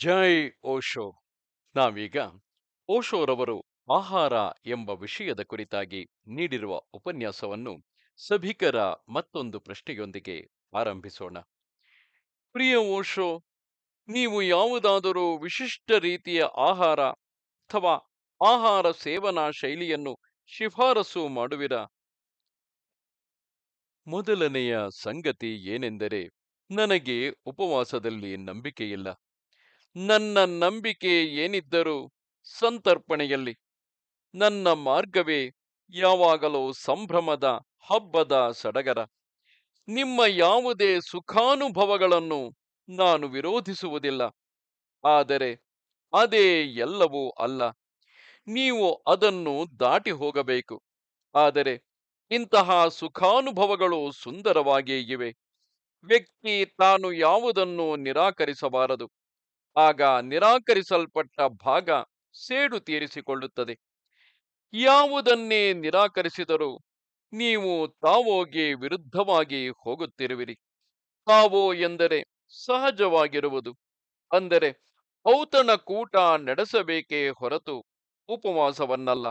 ಜೈ ಓಶೋ ನಾವೀಗ ಓಶೋರವರು ಆಹಾರ ಎಂಬ ವಿಷಯದ ಕುರಿತಾಗಿ ನೀಡಿರುವ ಉಪನ್ಯಾಸವನ್ನು ಸಭಿಕರ ಮತ್ತೊಂದು ಪ್ರಶ್ನೆಯೊಂದಿಗೆ ಆರಂಭಿಸೋಣ. ಪ್ರಿಯ ಓಶೋ, ನೀವು ಯಾವುದಾದರೂ ವಿಶಿಷ್ಟ ರೀತಿಯ ಆಹಾರ ಅಥವಾ ಆಹಾರ ಸೇವನಾ ಶೈಲಿಯನ್ನು ಶಿಫಾರಸು ಮಾಡುವಿರಾ? ಮೊದಲನೆಯ ಸಂಗತಿ ಏನೆಂದರೆ, ನನಗೆ ಉಪವಾಸದಲ್ಲಿ ನಂಬಿಕೆಯಿಲ್ಲ. ನನ್ನ ನಂಬಿಕೆ ಏನಿದ್ದರೂ ಸಂತರ್ಪಣೆಯಲ್ಲಿ. ನನ್ನ ಮಾರ್ಗವೇ ಯಾವಾಗಲೂ ಸಂಭ್ರಮದ ಹಬ್ಬದ ಸಡಗರ. ನಿಮ್ಮ ಯಾವುದೇ ಸುಖಾನುಭವಗಳನ್ನು ನಾನು ವಿರೋಧಿಸುವುದಿಲ್ಲ. ಆದರೆ ಅದೇ ಎಲ್ಲವೂ ಅಲ್ಲ. ನೀವು ಅದನ್ನು ದಾಟಿ ಹೋಗಬೇಕು. ಆದರೆ ಇಂತಹ ಸುಖಾನುಭವಗಳು ಸುಂದರವಾಗಿಯೇ ಇವೆ. ವ್ಯಕ್ತಿ ತಾನು ಯಾವುದನ್ನು ನಿರಾಕರಿಸಬಾರದು. ಆಗ ನಿರಾಕರಿಸಲ್ಪಟ್ಟ ಭಾಗ ಸೇಡು ತೀರಿಸಿಕೊಳ್ಳುತ್ತದೆ. ಯಾವುದನ್ನೇ ನಿರಾಕರಿಸಿದರೂ ನೀವು ತಾವೋಗೆ ವಿರುದ್ಧವಾಗಿ ಹೋಗುತ್ತಿರುವಿರಿ. ತಾವೋ ಎಂದರೆ ಸಹಜವಾಗಿರುವುದು. ಅಂದರೆ ಔತಣಕೂಟ ನಡೆಸಬೇಕೇ ಹೊರತು ಉಪವಾಸವನ್ನಲ್ಲ.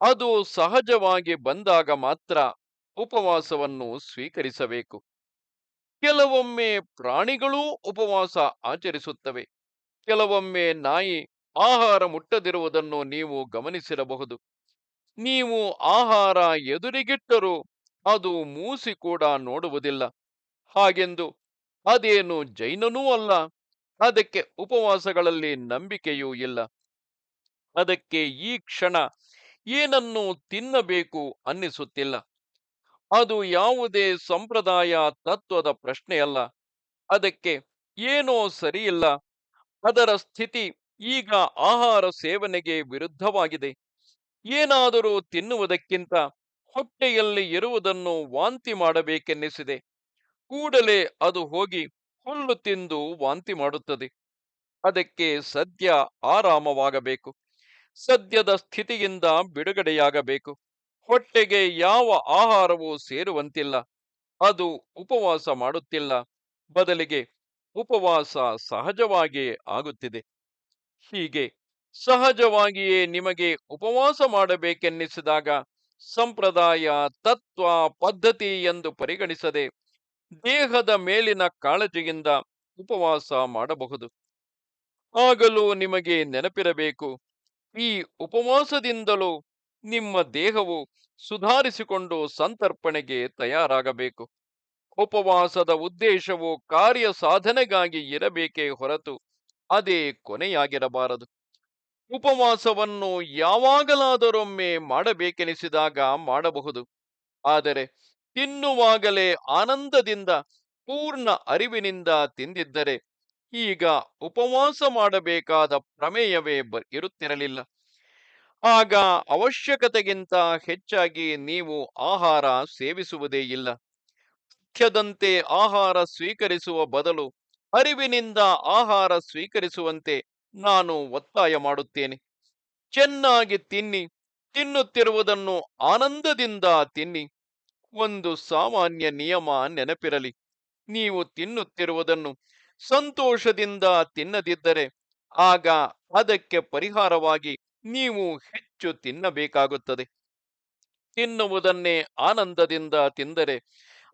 ಅದು ಸಹಜವಾಗಿ ಬಂದಾಗ ಮಾತ್ರ ಉಪವಾಸವನ್ನು ಸ್ವೀಕರಿಸಬೇಕು. ಕೆಲವೊಮ್ಮೆ ಪ್ರಾಣಿಗಳೂ ಉಪವಾಸ ಆಚರಿಸುತ್ತವೆ. ಕೆಲವೊಮ್ಮೆ ನಾಯಿ ಆಹಾರ ಮುಟ್ಟದಿರುವುದನ್ನು ನೀವು ಗಮನಿಸಿರಬಹುದು. ನೀವು ಆಹಾರ ಎದುರಿಗಿಟ್ಟರೂ ಅದು ಮೂಸಿ ಕೂಡ ನೋಡುವುದಿಲ್ಲ. ಹಾಗೆಂದು ಅದೇನು ಜೈನನೂ ಅಲ್ಲ. ಅದಕ್ಕೆ ಉಪವಾಸಗಳಲ್ಲಿ ನಂಬಿಕೆಯೂ ಇಲ್ಲ. ಅದಕ್ಕೆ ಈ ಕ್ಷಣ ಏನನ್ನು ತಿನ್ನಬೇಕು ಅನ್ನಿಸುತ್ತಿಲ್ಲ. ಅದು ಯಾವುದೇ ಸಂಪ್ರದಾಯ, ತತ್ವದ ಪ್ರಶ್ನೆಯಲ್ಲ ಅದಕ್ಕೆ ಏನೋ ಸರಿಯಿಲ್ಲ ಅದರ ಸ್ಥಿತಿ ಈಗ ಆಹಾರ ಸೇವನೆಗೆ ವಿರುದ್ಧವಾಗಿದೆ. ಏನಾದರೂ ತಿನ್ನುವುದಕ್ಕಿಂತ ಹೊಟ್ಟೆಯಲ್ಲಿ ಇರುವುದನ್ನು ವಾಂತಿ ಮಾಡಬೇಕೆನ್ನಿಸಿದೆ. ಕೂಡಲೇ ಅದು ಹೋಗಿ ಹುಲ್ಲು ತಿಂದು ವಾಂತಿ ಮಾಡುತ್ತದೆ. ಅದಕ್ಕೆ ಸದ್ಯ ಆರಾಮವಾಗಬೇಕು. ಸದ್ಯದ ಸ್ಥಿತಿಯಿಂದ ಬಿಡುಗಡೆಯಾಗಬೇಕು. ಹೊಟ್ಟೆಗೆ ಯಾವ ಆಹಾರವೂ ಸೇರುವಂತಿಲ್ಲ. ಅದು ಉಪವಾಸ ಮಾಡುತ್ತಿಲ್ಲ. ಬದಲಿಗೆ ಉಪವಾಸ ಸಹಜವಾಗಿಯೇ ಆಗುತ್ತಿದೆ. ಹೀಗೆ ಸಹಜವಾಗಿಯೇ ನಿಮಗೆ ಉಪವಾಸ ಮಾಡಬೇಕೆನ್ನಿಸಿದಾಗ ಸಂಪ್ರದಾಯ, ತತ್ವ, ಪದ್ಧತಿ ಎಂದು ಪರಿಗಣಿಸದೆ ದೇಹದ ಮೇಲಿನ ಕಾಳಜಿಯಿಂದ ಉಪವಾಸ ಮಾಡಬಹುದು. ಆಗಲೂ ನಿಮಗೆ ನೆನಪಿರಬೇಕು, ಈ ಉಪವಾಸದಿಂದಲೂ ನಿಮ್ಮ ದೇಹವು ಸುಧಾರಿಸಿಕೊಂಡು ಸಂತರ್ಪಣೆಗೆ ತಯಾರಾಗಬೇಕು. ಉಪವಾಸದ ಉದ್ದೇಶವು ಕಾರ್ಯ ಸಾಧನೆಗಾಗಿ ಇರಬೇಕೇ ಹೊರತು ಅದೇ ಕೊನೆಯಾಗಿರಬಾರದು. ಉಪವಾಸವನ್ನು ಯಾವಾಗಲಾದರೊಮ್ಮೆ ಮಾಡಬೇಕೆನಿಸಿದಾಗ ಮಾಡಬಹುದು. ಆದರೆ ತಿನ್ನುವಾಗಲೇ ಆನಂದದಿಂದ, ಪೂರ್ಣ ಅರಿವಿನಿಂದ ತಿಂದಿದ್ದರೆ ಈಗ ಉಪವಾಸ ಮಾಡಬೇಕಾದ ಪ್ರಮೇಯವೇ ಇರುತ್ತಿರಲಿಲ್ಲ. ಆಗ ಅವಶ್ಯಕತೆಗಿಂತ ಹೆಚ್ಚಾಗಿ ನೀವು ಆಹಾರ ಸೇವಿಸುವುದೇ ಇಲ್ಲ. ಮುಖ್ಯದಂತೆ ಆಹಾರ ಸ್ವೀಕರಿಸುವ ಬದಲು ಅರಿವಿನಿಂದ ಆಹಾರ ಸ್ವೀಕರಿಸುವಂತೆ ನಾನು ಒತ್ತಾಯ ಮಾಡುತ್ತೇನೆ. ಚೆನ್ನಾಗಿ ತಿನ್ನಿ, ತಿನ್ನುತ್ತಿರುವುದನ್ನು ಆನಂದದಿಂದ ತಿನ್ನಿ. ಒಂದು ಸಾಮಾನ್ಯ ನಿಯಮ ನೆನಪಿರಲಿ. ನೀವು ತಿನ್ನುತ್ತಿರುವುದನ್ನು ಸಂತೋಷದಿಂದ ತಿನ್ನದಿದ್ದರೆ ಆಗ ಅದಕ್ಕೆ ಪರಿಹಾರವಾಗಿ ನೀವು ಹೆಚ್ಚು ತಿನ್ನಬೇಕಾಗುತ್ತದೆ. ತಿನ್ನುವುದನ್ನೇ ಆನಂದದಿಂದ ತಿಂದರೆ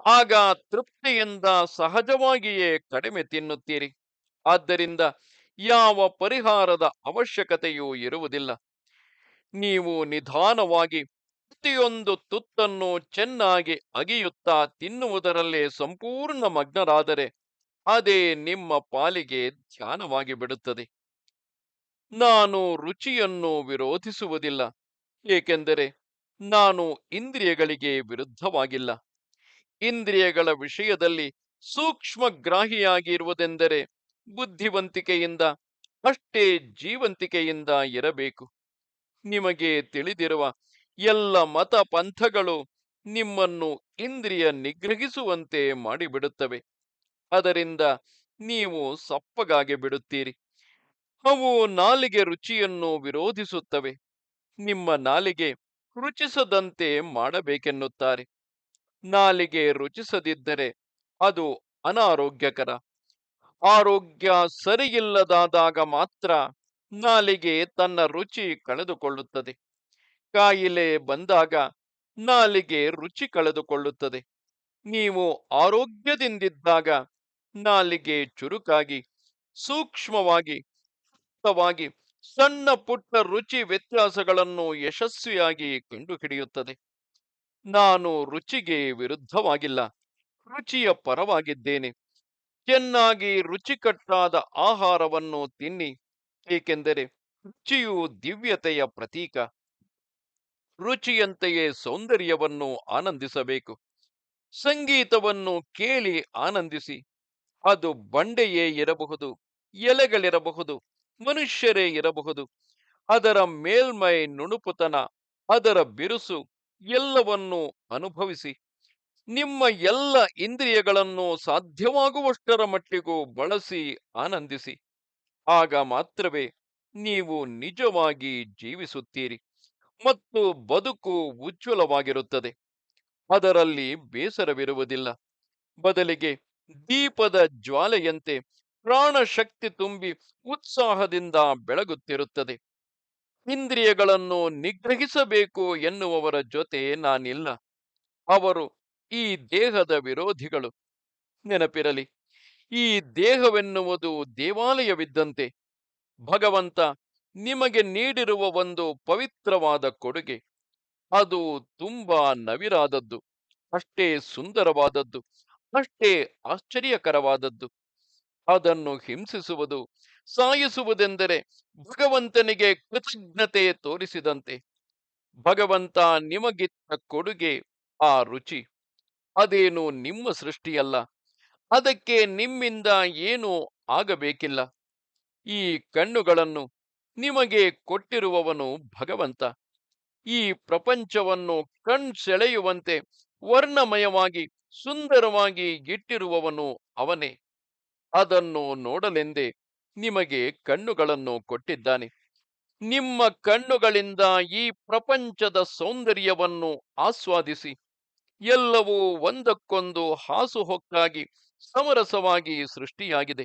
ಆಗ ತೃಪ್ತಿಯಿಂದ ಸಹಜವಾಗಿಯೇ ಕಡಿಮೆ ತಿನ್ನುತ್ತೀರಿ. ಆದ್ದರಿಂದ ಯಾವ ಪರಿಹಾರದ ಅವಶ್ಯಕತೆಯೂ ಇರುವುದಿಲ್ಲ. ನೀವು ನಿಧಾನವಾಗಿ ಪ್ರತಿಯೊಂದು ತುತ್ತನ್ನು ಚೆನ್ನಾಗಿ ಅಗಿಯುತ್ತಾ ತಿನ್ನುವುದರಲ್ಲೇ ಸಂಪೂರ್ಣ ಮಗ್ನರಾದರೆ ಅದೇ ನಿಮ್ಮ ಪಾಲಿಗೆ ಧ್ಯಾನವಾಗಿ ಬಿಡುತ್ತದೆ ನಾನು ರುಚಿಯನ್ನು ವಿರೋಧಿಸುವುದಿಲ್ಲ, ಏಕೆಂದರೆ ನಾನು ಇಂದ್ರಿಯಗಳಿಗೆ ವಿರುದ್ಧವಾಗಿಲ್ಲ. ಇಂದ್ರಿಯಗಳ ವಿಷಯದಲ್ಲಿ ಸೂಕ್ಷ್ಮಗ್ರಾಹಿಯಾಗಿರುವುದೆಂದರೆ ಬುದ್ಧಿವಂತಿಕೆಯಿಂದ ಅಷ್ಟೇ ಜೀವಂತಿಕೆಯಿಂದ ಇರಬೇಕು. ನಿಮಗೆ ತಿಳಿದಿರುವ ಎಲ್ಲ ಮತ ಪಂಥಗಳು ನಿಮ್ಮನ್ನು ಇಂದ್ರಿಯ ನಿಗ್ರಹಿಸುವಂತೆ ಮಾಡಿಬಿಡುತ್ತವೆ. ಅದರಿಂದ ನೀವು ಸಪ್ಪಗಾಗಿ ಬಿಡುತ್ತೀರಿ ಅವು ನಾಲಿಗೆ ರುಚಿಯನ್ನು ವಿರೋಧಿಸುತ್ತವೆ. ನಿಮ್ಮ ನಾಲಿಗೆ ರುಚಿಸದಂತೆ ಮಾಡಬೇಕೆನ್ನುತ್ತಾರೆ. ನಾಲಿಗೆ ರುಚಿಸದಿದ್ದರೆ ಅದು ಅನಾರೋಗ್ಯಕರ. ಆರೋಗ್ಯ ಸರಿಯಿಲ್ಲದಾದಾಗ ಮಾತ್ರ ನಾಲಿಗೆ ತನ್ನ ರುಚಿ ಕಳೆದುಕೊಳ್ಳುತ್ತದೆ. ಕಾಯಿಲೆ ಬಂದಾಗ ನಾಲಿಗೆ ರುಚಿ ಕಳೆದುಕೊಳ್ಳುತ್ತದೆ. ನೀವು ಆರೋಗ್ಯದಿಂದಿದ್ದಾಗ ನಾಲಿಗೆ ಚುರುಕಾಗಿ, ಸೂಕ್ಷ್ಮವಾಗಿ ವಾಗಿ ಸಣ್ಣ ಪುಟ್ಟ ರುಚಿ ವ್ಯತ್ಯಾಸಗಳನ್ನು ಯಶಸ್ವಿಯಾಗಿ ಕಂಡುಹಿಡಿಯುತ್ತದೆ. ನಾನು ರುಚಿಗೆ ವಿರುದ್ಧವಾಗಿಲ್ಲ, ರುಚಿಯ ಪರವಾಗಿದ್ದೇನೆ. ಚೆನ್ನಾಗಿ ರುಚಿಕಟ್ಟಾದ ಆಹಾರವನ್ನು ತಿನ್ನಿ, ಏಕೆಂದರೆ ರುಚಿಯು ದಿವ್ಯತೆಯ ಪ್ರತೀಕ. ರುಚಿಯಂತೆಯೇ ಸೌಂದರ್ಯವನ್ನು ಆನಂದಿಸಬೇಕು. ಸಂಗೀತವನ್ನು ಕೇಳಿ ಆನಂದಿಸಿ. ಅದು ಬಂಡೆಯೇ ಇರಬಹುದು, ಎಲೆಗಳಿರಬಹುದು ಮನುಷ್ಯರೇ ಇರಬಹುದು. ಅದರ ಮೇಲ್ಮೈ ನುಣುಪುತನ, ಅದರ ಬಿರುಸು ಎಲ್ಲವನ್ನೂ ಅನುಭವಿಸಿ. ನಿಮ್ಮ ಎಲ್ಲ ಇಂದ್ರಿಯಗಳನ್ನು ಸಾಧ್ಯವಾಗುವಷ್ಟರ ಮಟ್ಟಿಗೂ ಬಳಸಿ ಆನಂದಿಸಿ. ಆಗ ಮಾತ್ರವೇ ನೀವು ನಿಜವಾಗಿ ಜೀವಿಸುತ್ತೀರಿ ಮತ್ತು ಬದುಕು ಉಜ್ವಲವಾಗಿರುತ್ತದೆ. ಅದರಲ್ಲಿ ಬೇಸರವಿರುವುದಿಲ್ಲ. ಬದಲಿಗೆ ದೀಪದ ಜ್ವಾಲೆಯಂತೆ ಪ್ರಾಣಶಕ್ತಿ ತುಂಬಿ ಉತ್ಸಾಹದಿಂದ ಬೆಳಗುತ್ತಿರುತ್ತದೆ. ಇಂದ್ರಿಯಗಳನ್ನು ನಿಗ್ರಹಿಸಬೇಕು ಎನ್ನುವವರ ಜೊತೆ ನಾನಿಲ್ಲ. ಅವರು ಈ ದೇಹದ ವಿರೋಧಿಗಳು. ನೆನಪಿರಲಿ, ಈ ದೇಹವೆನ್ನುವುದು ದೇವಾಲಯವಿದ್ದಂತೆ. ಭಗವಂತ ನಿಮಗೆ ನೀಡಿರುವ ಒಂದು ಪವಿತ್ರವಾದ ಕೊಡುಗೆ. ಅದು ತುಂಬಾ ನವಿರಾದದ್ದು, ಅಷ್ಟೇ ಸುಂದರವಾದದ್ದು, ಅಷ್ಟೇ ಆಶ್ಚರ್ಯಕರವಾದದ್ದು. ಅದನ್ನು ಹಿಂಸಿಸುವುದು, ಸಾಯಿಸುವುದೆಂದರೆ ಭಗವಂತನಿಗೆ ಕೃತಜ್ಞತೆ ತೋರಿಸಿದಂತೆ. ಭಗವಂತ ನಿಮಗಿತ್ತ ಕೊಡುಗೆ, ಆ ರುಚಿ. ಅದೇನು ನಿಮ್ಮ ಸೃಷ್ಟಿಯಲ್ಲ. ಅದಕ್ಕೆ ನಿಮ್ಮಿಂದ ಏನೂ ಆಗಬೇಕಿಲ್ಲ. ಈ ಕಣ್ಣುಗಳನ್ನು ನಿಮಗೆ ಕೊಟ್ಟಿರುವವನು ಭಗವಂತ. ಈ ಪ್ರಪಂಚವನ್ನು ಕಣ್ಸೆಳೆಯುವಂತೆ ವರ್ಣಮಯವಾಗಿ, ಸುಂದರವಾಗಿ ಇಟ್ಟಿರುವವನು ಅವನೇ. ಅದನ್ನು ನೋಡಲೆಂದೇ ನಿಮಗೆ ಕಣ್ಣುಗಳನ್ನು ಕೊಟ್ಟಿದ್ದಾನೆ. ನಿಮ್ಮ ಕಣ್ಣುಗಳಿಂದ ಈ ಪ್ರಪಂಚದ ಸೌಂದರ್ಯವನ್ನು ಆಸ್ವಾದಿಸಿ. ಎಲ್ಲವೂ ಒಂದಕ್ಕೊಂದು ಹಾಸುಹೊಕ್ಕಾಗಿ ಸಮರಸವಾಗಿ ಸೃಷ್ಟಿಯಾಗಿದೆ.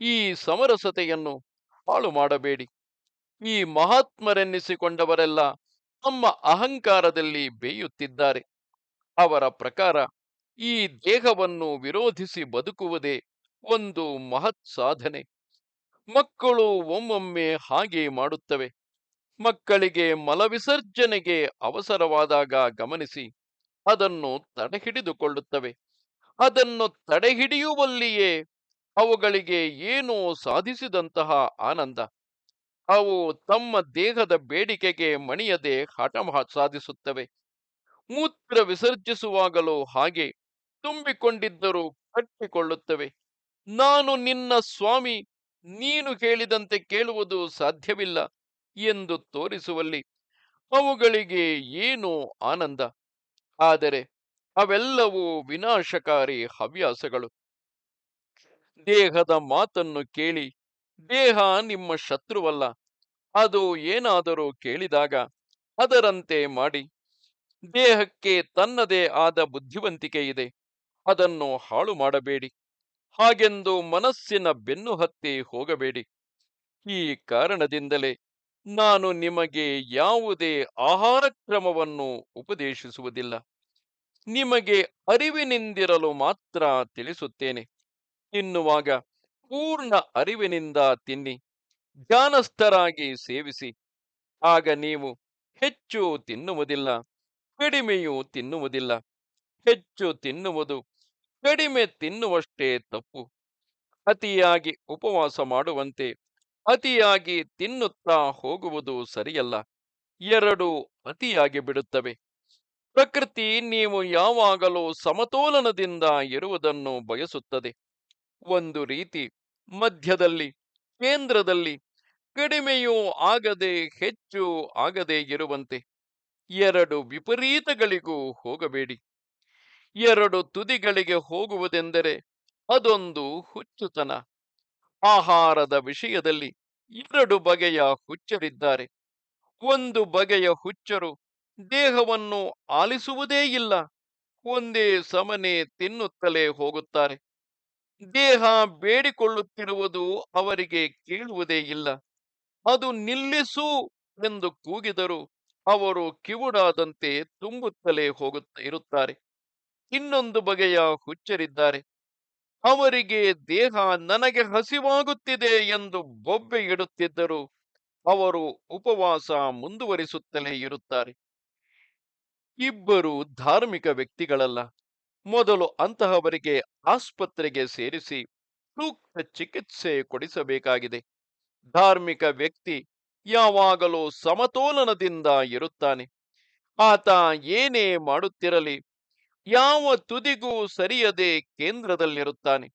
ಈ ಸಮರಸತೆಯನ್ನು ಹಾಳು ಮಾಡಬೇಡಿ. ಈ ಮಹಾತ್ಮರೆನ್ನಿಸಿಕೊಂಡವರೆಲ್ಲ ತಮ್ಮ ಅಹಂಕಾರದಲ್ಲಿ ಬೇಯುತ್ತಿದ್ದಾರೆ. ಅವರ ಪ್ರಕಾರ ಈ ದೇಹವನ್ನು ವಿರೋಧಿಸಿ ಬದುಕುವುದೇ ಒಂದು ಮಹತ್ ಸಾಧನೆ. ಮಕ್ಕಳು ಒಮ್ಮೊಮ್ಮೆ ಹಾಗೆ ಮಾಡುತ್ತವೆ. ಮಕ್ಕಳಿಗೆ ಮಲವಿಸರ್ಜನೆಗೆ ಅವಸರವಾದಾಗ ಗಮನಿಸಿ, ಅದನ್ನು ತಡೆಹಿಡಿದುಕೊಳ್ಳುತ್ತವೆ. ಅದನ್ನು ತಡೆಹಿಡಿಯುವಲ್ಲಿಯೇ ಅವುಗಳಿಗೆ ಏನೋ ಸಾಧಿಸಿದಂತಹ ಆನಂದ. ಅವು ತಮ್ಮ ದೇಹದ ಬೇಡಿಕೆಗೆ ಮಣಿಯದೆ ಹಠ ಸಾಧಿಸುತ್ತವೆ. ಮೂತ್ರ ವಿಸರ್ಜಿಸುವಾಗಲೂ ಹಾಗೆ ತುಂಬಿಕೊಂಡಿದ್ದರೂ ಕಟ್ಟಿಕೊಳ್ಳುತ್ತವೆ. ನಾನು ನಿನ್ನ ಸ್ವಾಮಿ, ನೀನು ಹೇಳಿದಂತೆ ಕೇಳುವುದು ಸಾಧ್ಯವಿಲ್ಲ ಎಂದು ತೋರಿಸುವಲ್ಲಿ ಅವುಗಳಿಗೆ ಏನು ಆನಂದ. ಆದರೆ ಅವೆಲ್ಲವೂ ವಿನಾಶಕಾರಿ ಹವ್ಯಾಸಗಳು. ದೇಹದ ಮಾತನ್ನು ಕೇಳಿ, ದೇಹ ನಿಮ್ಮ ಶತ್ರುವಲ್ಲ, ಅದು ಏನಾದರೂ ಕೇಳಿದಾಗ ಅದರಂತೆ ಮಾಡಿ. ದೇಹಕ್ಕೆ ತನ್ನದೇ ಆದ ಬುದ್ಧಿವಂತಿಕೆ ಇದೆ, ಅದನ್ನು ಹಾಳು ಮಾಡಬೇಡಿ ಹಾಗೆಂದು ಮನಸ್ಸಿನ ಬೆನ್ನು ಹತ್ತಿ ಹೋಗಬೇಡಿ. ಈ ಕಾರಣದಿಂದಲೇ ನಾನು ನಿಮಗೆ ಯಾವುದೇ ಆಹಾರ ಕ್ರಮವನ್ನು ಉಪದೇಶಿಸುವುದಿಲ್ಲ. ನಿಮಗೆ ಅರಿವಿನಿಂದಿರಲು ಮಾತ್ರ ತಿಳಿಸುತ್ತೇನೆ. ತಿನ್ನುವಾಗ ಪೂರ್ಣ ಅರಿವಿನಿಂದ ತಿನ್ನಿ. ಧ್ಯಾನಸ್ಥರಾಗಿ ಸೇವಿಸಿ. ಆಗ ನೀವು ಹೆಚ್ಚು ತಿನ್ನುವುದಿಲ್ಲ, ಕಡಿಮೆಯೂ ತಿನ್ನುವುದಿಲ್ಲ. ಹೆಚ್ಚು ತಿನ್ನುವುದು ಕಡಿಮೆ ತಿನ್ನುವಷ್ಟೇ ತಪ್ಪು. ಅತಿಯಾಗಿ ಉಪವಾಸ ಮಾಡುವಂತೆ ಅತಿಯಾಗಿ ತಿನ್ನುತ್ತಾ ಹೋಗುವುದು ಸರಿಯಲ್ಲ. ಎರಡು ಅತಿಯಾಗಿ ಬಿಡುತ್ತವೆ. ಪ್ರಕೃತಿ ನೀವು ಯಾವಾಗಲೂ ಸಮತೋಲನದಿಂದ ಇರುವುದನ್ನು ಬಯಸುತ್ತದೆ. ಒಂದು ರೀತಿ ಮಧ್ಯದಲ್ಲಿ, ಕೇಂದ್ರದಲ್ಲಿ ಕಡಿಮೆಯೂ ಆಗದೆ ಹೆಚ್ಚು ಆಗದೆ ಇರುವಂತೆ. ಎರಡು ವಿಪರೀತಗಳಿಗೂ ಹೋಗಬೇಡಿ. ಎರಡು ತುದಿಗಳಿಗೆ ಹೋಗುವುದೆಂದರೆ ಅದೊಂದು ಹುಚ್ಚುತನ. ಆಹಾರದ ವಿಷಯದಲ್ಲಿ ಎರಡು ಬಗೆಯ ಹುಚ್ಚರಿದ್ದಾರೆ. ಒಂದು ಬಗೆಯ ಹುಚ್ಚರು ದೇಹವನ್ನು ಆಲಿಸುವುದೇ ಇಲ್ಲ. ಒಂದೇ ಸಮನೆ ತಿನ್ನುತ್ತಲೇ ಹೋಗುತ್ತಾರೆ. ದೇಹ ಬೇಡಿಕೊಳ್ಳುತ್ತಿರುವುದು ಅವರಿಗೆ ಕೇಳುವುದೇ ಇಲ್ಲ. ಅದು ನಿಲ್ಲಿಸು ಎಂದು ಕೂಗಿದರು ಅವರು ಕಿವುಡಾದಂತೆ ತುಂಬುತ್ತಲೇ ಹೋಗುತ್ತ ಇರುತ್ತಾರೆ. ಇನ್ನೊಂದು ಬಗೆಯ ಹುಚ್ಚರಿದ್ದಾರೆ. ಅವರಿಗೆ ದೇಹ ನನಗೆ ಹಸಿವಾಗುತ್ತಿದೆ ಎಂದು ಬೊಬ್ಬೆ ಇಡುತ್ತಿದ್ದರು ಅವರು ಉಪವಾಸ ಮುಂದುವರಿಸುತ್ತಲೇ ಇರುತ್ತಾರೆ. ಇಬ್ಬರು ಧಾರ್ಮಿಕ ವ್ಯಕ್ತಿಗಳಲ್ಲ. ಮೊದಲು ಅಂತಹವರಿಗೆ ಆಸ್ಪತ್ರೆಗೆ ಸೇರಿಸಿ ಸೂಕ್ತ ಚಿಕಿತ್ಸೆ ಕೊಡಿಸಬೇಕಾಗಿದೆ. ಧಾರ್ಮಿಕ ವ್ಯಕ್ತಿ ಯಾವಾಗಲೂ ಸಮತೋಲನದಿಂದ ಇರುತ್ತಾನೆ. ಆತ ಏನೇ ಮಾಡುತ್ತಿರಲಿ ಯಾವ ತುದಿಗೂ ಸರಿಯದೆ ಕೇಂದ್ರದಲ್ಲಿರುತ್ತಾನೆ.